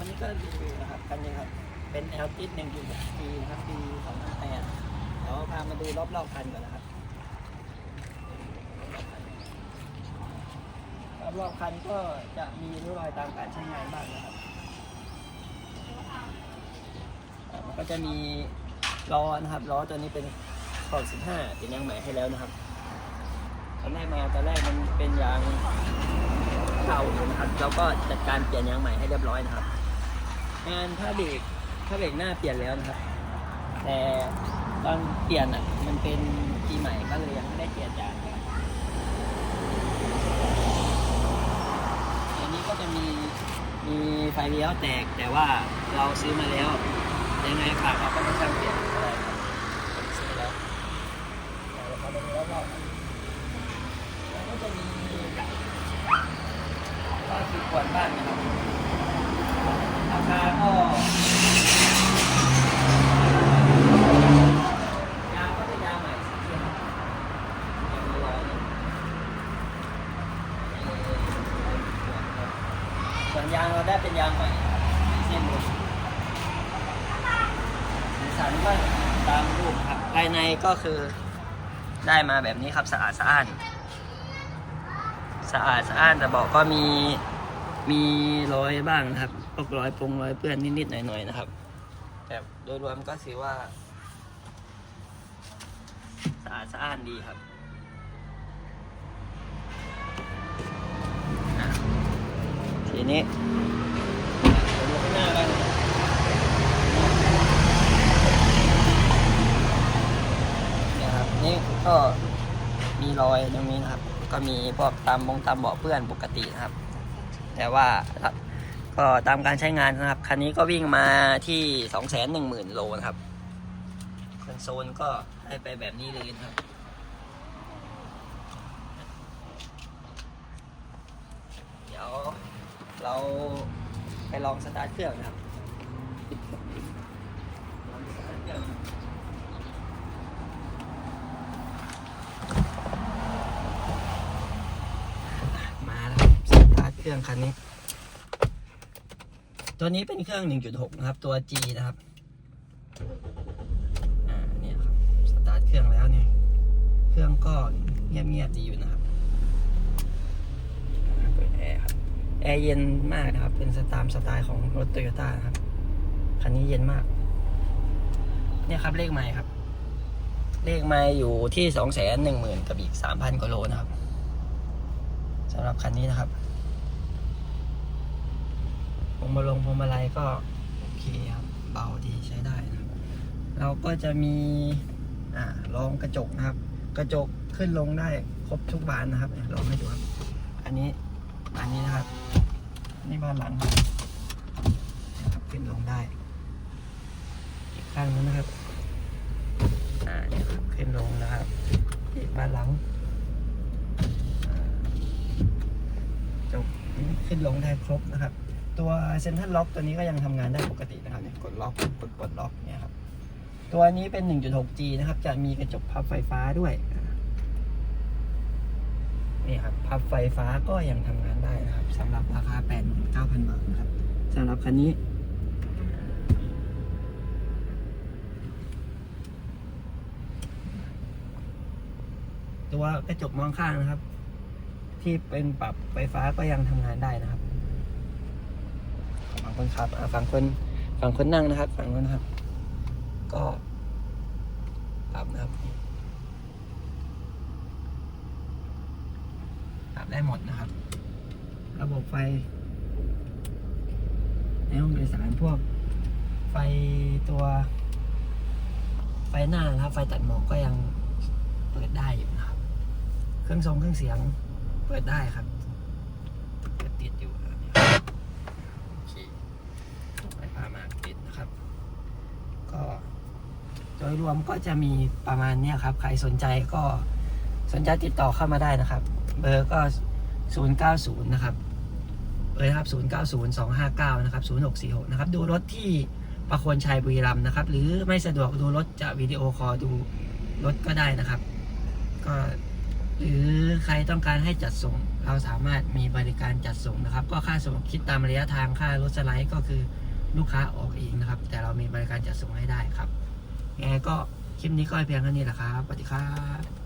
อันนี้ก็รีวิวนะครับคันนี้ครับ เป็น L ติด1.6 G นะครับปี2008เดี๋ยวพามาดูรอบๆคันก่อนนะครับ รอบๆคันก็จะมีริ้วรอยตามการใช้งานบ้างนะครับมันก็จะมีล้อนะครับล้อตัวนี้เป็นขอบ15เป็นยางใหม่ให้แล้วนะครับตอนแรกมาตอนแรกมันเป็นยางเก่าอยู่นะครับแล้วก็จัดการเปลี่ยนยางใหม่ให้เรียบร้อยนะครับ งานผ้าเบรกผ้าเบรกหน้าเปลี่ยนแล้วนะครับ แต่ตอนเปลี่ยนอะ มันเป็นปีใหม่ก็เลยยังไม่ได้เปลี่ยนยางนอันนี้ก็จะมีมีไฟเลี้ยวแตกแต่ว่าเราซื้อมาแล้วยังไงฝากเราก็ไม่ช่างเปลี่ยนก็ไรซื้อแล้วเดี๋ยวเรามาดูรอบๆแล้วก็จะมีก็คือขวดบ้านนะครับ ราคาก็ยางก็เป็นยางใหม่สีเขียวยางร้อยเนี่ยส่วนยางเราได้เป็นยางใหม่สีเส้นเลยสีสันก็ตามรูปครับภายในก็คือได้มาแบบนี้ครับสะอาดสะอ้านสะอาดสะอ้านแต่บอกก็มีมีรอยบ้างนะครับ พวกรอยปรงรอยเปื้อนนิดๆหน่อยๆนะครับ แต่โดยรวมก็ถือว่าสะอาดสะอ้านดีครับทีนี้หน้ากันเนี่ยครับนี่ก็มีรอยตรงนี้นะครับ ก็มีพวกตามบงตามเบาะเปื้อนปกตินะครับ แต่ว่า ก็ตามการใช้งานนะครับ คันนี้ก็วิ่งมาที่สองแสนหนึ่งหมื่นโลนะครับคอนโซลก็ให้ไปแบบนี้เลยนะครับ เดี๋ยวเราไปลองสตาร์ทเครื่องนะครับลองสตาร์เครื่องมาแล้วสตาร์ทเครื่องคันนี้ ตัวนี้เป็นเครื่อง 1.6 นะครับ ตัว G นะครับ อ่า เนี่ยครับ สตาร์ทเครื่องแล้วเนี่ย เครื่องก็เงียบๆดีอยู่นะครับเปิดแอร์ครับ แอร์เย็นมากนะครับ เป็นสไตล์สไตล์ของรถโตโยต้าครับ คันนี้เย็นมาก เนี่ยครับเลขไมล์ครับ เลขไมล์อยู่ที่สองแสนหนึ่งหมื่นกับอีกสามพันกว่าโลนะครับสำหรับคันนี้นะครับ พวงมาลงพวงมาลัยก็โอเคครับ เบาดีใช้ได้นะเราก็จะมีอ่ารองกระจกนะครับ กระจกขึ้นลงได้ครบทุกบานนะครับลองให้ดูครับ อันนี้อันนี้นะครับ นี่บานหลังครับขึ้นลงได้อีกข้างนึงนะครับอ่าเนี่ยครับขึ้นลงนะครับอีกบานหลังจบขึ้นลงได้ครบนะครับ ตัวเซ็นทรัลล็อกตัวนี้ก็ยังทำงานได้ปกตินะครับเนี่ยกดล็อกกดปลดล็อกเนี่ยครับตัวนี้เป็น 1.6G นะครับ จะมีกระจกพับไฟฟ้าด้วยนี่ครับพับไฟฟ้าก็ยังทำงานได้นะครับสำหรับราคา 89,000 บาทนะครับสำหรับคันนี้ตัวกระจกมองข้างนะครับ ที่เป็นปรับไฟฟ้าก็ยังทำงานได้นะครับ คนขับอะฝั่งคนฝั่งคนนั่งนะครับ ฝั่งคนขับ ก็ปรับนะครับปรับได้หมดนะครับ ระบบไฟในห้องโดยสารพวก ไฟตัว ไฟหน้านะครับ ไฟตัดหมอกก็ยังเปิดได้อยู่นะครับ เครื่องทรงเครื่องเสียง เปิดได้ครับเปิดติดอยู่ โดยรวมก็จะมีประมาณนี้ครับ ใครสนใจก็สนใจติดต่อเข้ามาได้นะครับ เบอร์ก็ 090 นะครับเบอร์ครับ 090259 นะครับ 0646 นะครับ ดูรถที่ประโคนชัยบุรีรัมนะครับ หรือไม่สะดวกดูรถจะวิดีโอคอลดูรถก็ได้นะครับ ก็หรือใครต้องการให้จัดส่ง เราสามารถมีบริการจัดส่งนะครับ ก็ค่าส่งคิดตามระยะทางค่ารถสไลด์ก็คือลูกค้าออกเองนะครับ แต่เรามีบริการจัดส่งให้ได้ครับ แองไก็คลิปนี้ก็เพียงเท่านี้แหละครับสวัสดีครับ